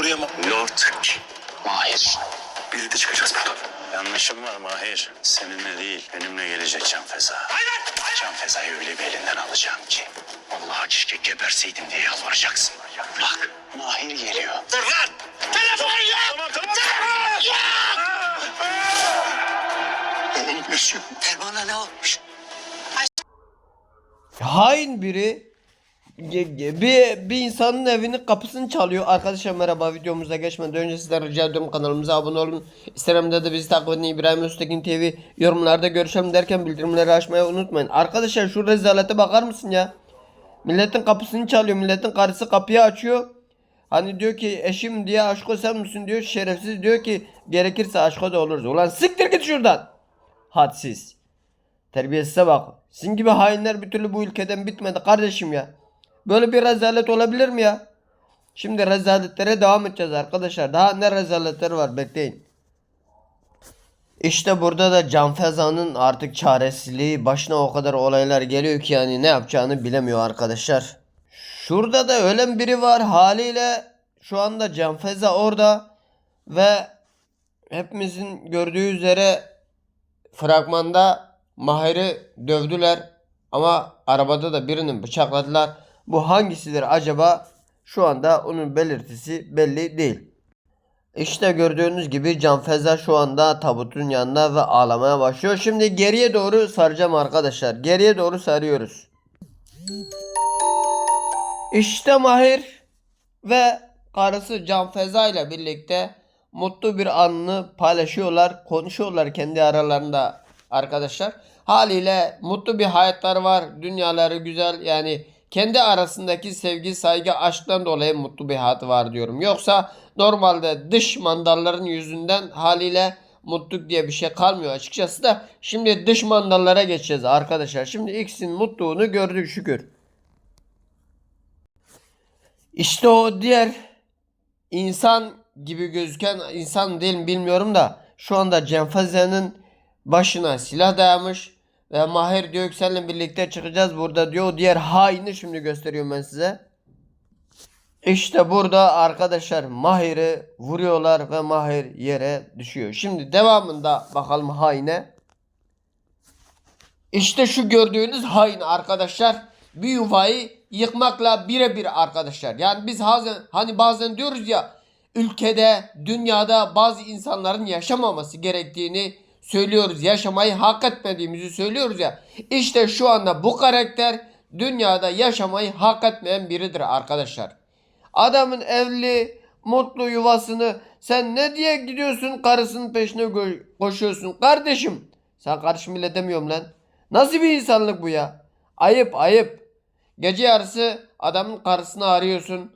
Buraya mı? Lord Mahir. Birlikte çıkacağız buradan. Yanlışım var Mahir. Seninle değil, benimle gelecek Can Feza. Can Feza'yı öyle bir elinden alacağım ki. Vallahi keşke geberseydim diye yalvaracaksın. Bak, Mahir geliyor. Dur lan! Telefon yok! Tamam tamam. Oğlum yaşıyor. Erman'a ne olmuş? Hain biri bir, bir insanın evinin kapısını çalıyor. Arkadaşlar merhaba videomuza geçmeden önce sizden rica ediyorum kanalımıza abone olun. Instagram'da da bizi takip edin İbrahim Öztekin TV yorumlarda görüşelim derken bildirimleri açmayı unutmayın. Arkadaşlar şu rezalete bakar mısın ya? Milletin kapısını çalıyor. Milletin karısı kapıyı açıyor. Hani diyor ki eşim diye aşko sen misin diyor. Şerefsiz diyor ki gerekirse aşko da oluruz. Ulan siktir git şuradan. Hadsiz. Terbiyesize bak. Sizin gibi hainler bir türlü bu ülkeden bitmedi kardeşim ya. Böyle bir rezalet olabilir mi ya? Şimdi rezaletlere devam edeceğiz arkadaşlar. Daha ne rezaletler var bekleyin. İşte burada da Can Feza'nın artık çaresizliği başına o kadar olaylar geliyor ki yani ne yapacağını bilemiyor arkadaşlar. Şurada da ölen biri var haliyle şu anda Can Feza orada ve hepimizin gördüğü üzere fragmanda Mahir'i dövdüler ama arabada da birini bıçakladılar. Bu hangisidir acaba? Şu anda onun belirtisi belli değil. İşte gördüğünüz gibi Can Feza şu anda tabutun yanında ve ağlamaya başlıyor. Şimdi geriye doğru saracağım arkadaşlar. Geriye doğru sarıyoruz. İşte Mahir ve karısı Can Feza ile birlikte mutlu bir anını paylaşıyorlar, konuşuyorlar kendi aralarında arkadaşlar. Haliyle mutlu bir hayatları var, dünyaları güzel yani kendi arasındaki sevgi, saygı, aşktan dolayı mutlu bir hayat var diyorum. Yoksa normalde dış mandalların yüzünden haliyle mutluluk diye bir şey kalmıyor açıkçası da. Şimdi dış mandallara geçeceğiz arkadaşlar. Şimdi X'in mutluluğunu gördük şükür. İşte o diğer insan gibi gözüken insan değil mi bilmiyorum da şu anda Cenfaze'nin başına silah dayamış ve Mahir diyor seninle birlikte çıkacağız burada diyor. O diğer haini şimdi gösteriyorum ben size. İşte burada arkadaşlar Mahir'i vuruyorlar ve Mahir yere düşüyor. Şimdi devamında bakalım haine. İşte şu gördüğünüz hain arkadaşlar bir yuvayı yıkmakla birebir arkadaşlar. Yani biz bazen hani bazen diyoruz ya ülkede, dünyada bazı insanların yaşamaması gerektiğini söylüyoruz. Yaşamayı hak etmediğimizi söylüyoruz ya. İşte şu anda bu karakter dünyada yaşamayı hak etmeyen biridir arkadaşlar. Adamın evli, mutlu yuvasını sen ne diye gidiyorsun karısının peşine koşuyorsun kardeşim. Sen kardeşim bile demiyorum lan. Nasıl bir insanlık bu ya? Ayıp ayıp. Gece yarısı adamın karısını arıyorsun.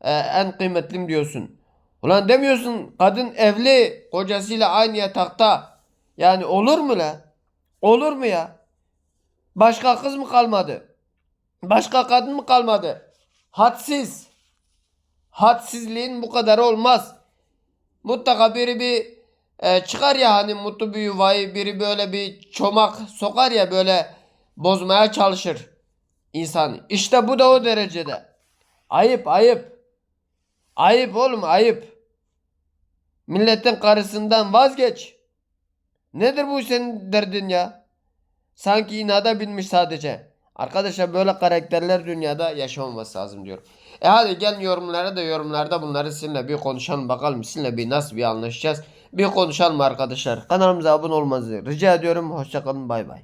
Ee, en kıymetlim diyorsun. Ulan demiyorsun kadın evli kocasıyla aynı yatakta. Yani olur mu la? Olur mu ya? Başka kız mı kalmadı? Başka kadın mı kalmadı? Hadsiz. Hadsizliğin bu kadar olmaz. Mutlaka biri bir e, çıkar ya hani mutlu bir yuvayı biri böyle bir çomak sokar ya böyle bozmaya çalışır insan. İşte bu da o derecede. Ayıp ayıp. Ayıp oğlum ayıp. Milletin karısından vazgeç. Nedir bu senin derdin ya? Sanki inada binmiş sadece. Arkadaşlar böyle karakterler dünyada yaşamaması lazım diyorum. E hadi gel yorumlara da yorumlarda bunları sizinle bir konuşalım bakalım sizinle bir nasıl bir anlaşacağız. Bir konuşalım arkadaşlar. Kanalımıza abone olmanızı rica ediyorum. Hoşçakalın bay bay.